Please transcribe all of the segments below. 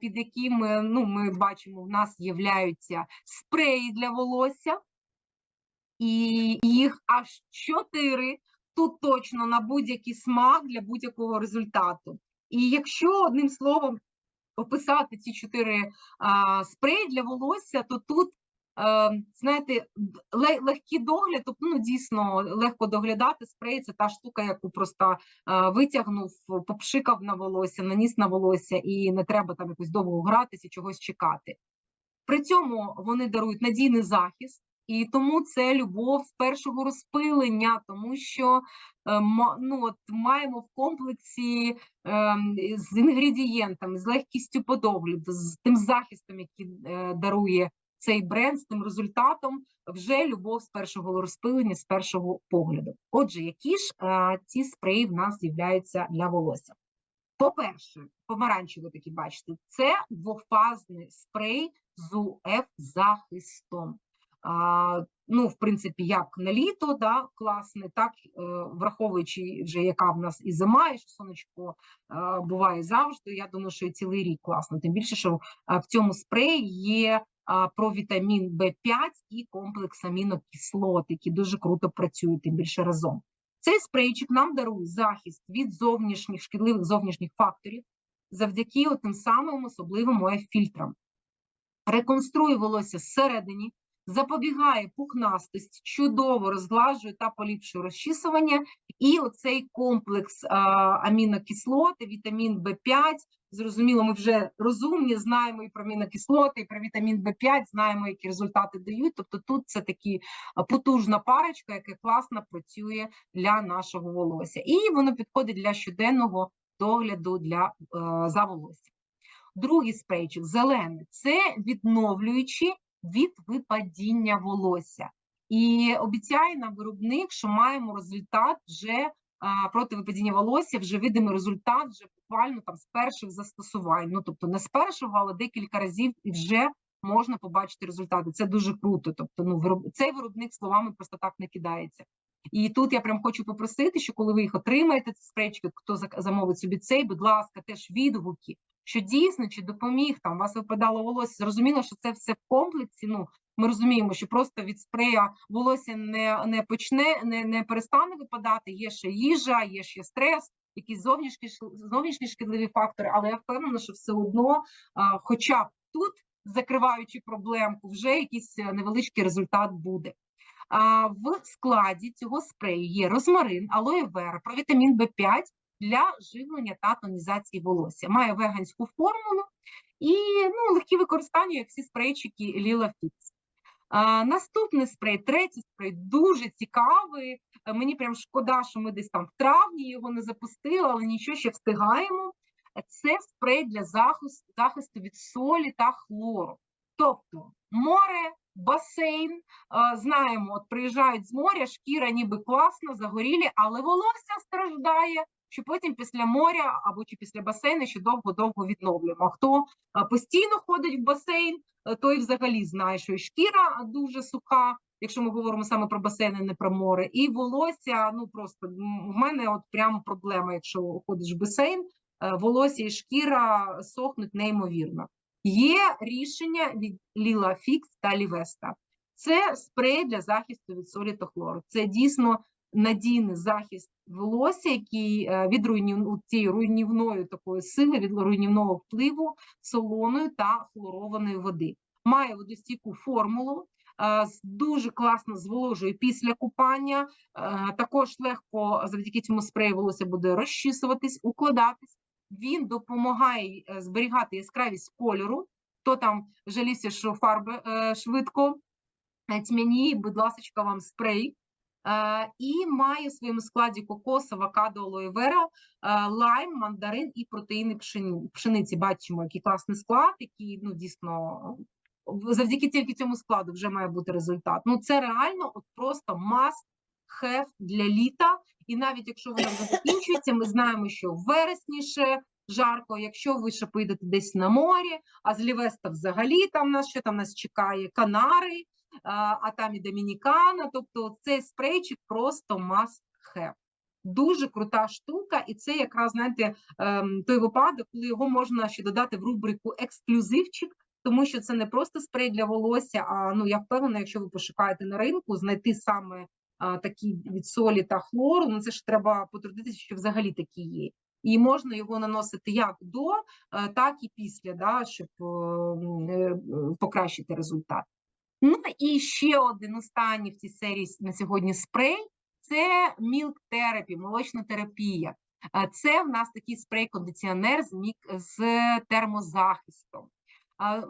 під яким е, ну, ми бачимо, в нас являються спреї для волосся, і їх аж чотири. Тут точно на будь-який смак для будь-якого результату. І якщо одним словом описати ці чотири а, спреї для волосся, то тут, знаєте, д- легкий догляд, тобто ну, дійсно легко доглядати. Спрей це та штука, яку просто витягнув, попшикав на волосся, наніс на волосся, і не треба там якось довго гратися, чогось чекати. При цьому вони дарують надійний захист, і тому це любов першого розпилення, тому що е, ну, от, маємо в комплексі ем, з інгредієнтами, з легкістю по з тим захистом, який е, дарує цей бренд, з тим результатом, вже любов з першого розпилення, з першого погляду. Отже, які ж е, ці спреї в нас з'являються для волосся? По-перше, помаранчевий такий бачите, це двофазний спрей з УФ захистом. А, ну, в принципі, як на літо, да, класний, так е, враховуючи вже, яка в нас і зима, і що сонечко е, буває завжди. Я думаю, що і цілий рік класно. Тим більше, що е, в цьому спреї є а, провітамін В5 і комплекс амінокислот, які дуже круто працюють, тим більше разом. Цей спрейчик нам дарує захист від зовнішніх шкідливих зовнішніх факторів завдяки тим самим особливим ОФ фільтрам. Реконструє волосся зсередині, запобігає пухнастості, чудово розглажує та поліпшує розчісування. І оцей комплекс а, амінокислоти, вітамін В5. Зрозуміло, ми вже розумні, знаємо і про амінокислоти, і про вітамін В5, знаємо, які результати дають. Тобто тут це такі потужна парочка, яка класно працює для нашого волосся. І воно підходить для щоденного догляду для за волоссям. Другий спрейчик зелений це відновлюючи від випадіння волосся. І обіцяє нам виробник, що маємо результат вже проти випадіння волосся, вже видимий результат, вже буквально там з перших застосувань. Ну тобто не з першого, але декілька разів і вже можна побачити результати. Це дуже круто. Тобто, ну вироб... цей виробник словами просто так не кидається. І тут я прям хочу попросити, що коли ви їх отримаєте, ці спречки, хто замовить собі цей, будь ласка, теж відгуки, що дійсно чи допоміг там, у вас випадало волосся. Зрозуміло, що це все в комплексі. Ну ми розуміємо, що просто від спрея волосся не, не почне, не, не перестане випадати. Є ще їжа, є ще стрес, якісь зовнішні зовнішні шкідливі фактори. Але я впевнена, що все одно, а, хоча б тут, закриваючи проблемку, вже якийсь е, невеличкий результат буде. А, В складі цього спрею є розмарин, алоє вера, провітамін В5 для живлення та тонізації волосся. Має веганську формулу і ну, легкі використання, як всі спрейчики Lila Fix. А, наступний спрей, третій спрей, дуже цікавий. Е, Мені прям шкода, що ми десь там в травні його не запустили, але нічого ще встигаємо. Це спрей для захисту, захисту від солі та хлору. Тобто море, басейн, е, знаємо, от приїжджають з моря, шкіра ніби класно, загорілі, але волосся страждає, що потім після моря або чи після басейну ще довго-довго відновлюємо. Хто постійно ходить в басейн, е, той взагалі знає, що і шкіра дуже суха, якщо ми говоримо саме про басейни, не про море, і волосся, ну просто в мене от прямо проблема, якщо ходиш в басейн, е, волосся і шкіра сохнуть неймовірно. Є рішення від Lila Fix та Лівеста. Це спрей для захисту від солі та хлору. Це дійсно надійний захист волосся, який е, від руйнів... цієї руйнівної такої сили, від руйнівного впливу солоної та хлорованої води. Має водостійку формулу, е, дуже класно зволожує після купання. е, Також легко завдяки цьому спрею волосся буде розчісуватись, укладатись. Він допомагає зберігати яскравість кольору. Хто там жалівся, що фарби швидко тьмяні, будь ласка, вам спрей. Е, і має в своєму складі кокос, авокадо, алоє вера, е, лайм, мандарин і протеїни пшени- пшениці. Бачимо, який класний склад, який ну дійсно завдяки тільки цьому складу вже має бути результат. Ну це реально от просто must have для літа. І навіть якщо вона вже закінчується, ми знаємо, що в вересні ще жарко. Якщо ви ще поїдете десь на морі, а з Лівеста взагалі там нас що там нас чекає Канари, а, там і Домінікана. Тобто цей спрейчик просто must have. Дуже крута штука, і це якраз знаєте ем, той випадок, коли його можна ще додати в рубрику ексклюзивчик, тому що це не просто спрей для волосся. А ну я впевнена, якщо ви пошукаєте на ринку, знайти саме а, такі від солі та хлору. Ну це ж треба потрудитися, що взагалі такі є. І можна його наносити як до, е, так і після, да, щоб е, покращити результат. Ну і ще один останній в цій серії на сьогодні спрей це Milk Therapy, молочна терапія. Це в нас такий спрей-кондиціонер з, термозахистом.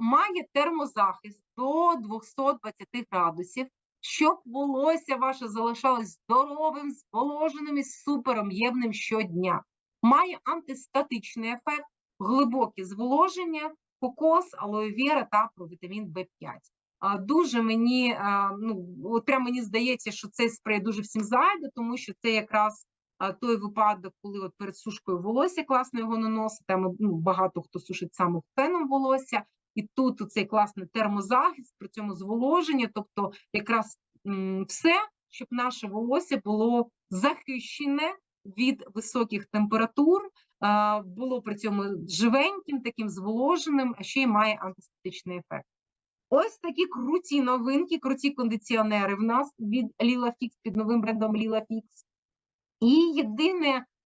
Має термозахист до 220 градусів, щоб волосся ваше залишалось здоровим, зволоженим і супером'ємним щодня. Має антистатичний ефект, глибоке зволоження, кокос, алоевера та провітамін В5. Дуже мені, ну, от прям мені здається, що цей спрей дуже всім зайде, тому що це якраз той випадок, коли от перед сушкою волосся класно його наносити. Там ну, багато хто сушить саме феном волосся, і тут цей класний термозахист, при цьому зволоження, тобто якраз все, щоб наше волосся було захищене від високих температур, було при цьому живеньким, таким зволоженим, а ще й має антистатичний ефект. Ось такі круті новинки, круті кондиціонери в нас від Lila Fix під новим брендом Lila Fix. І єдине,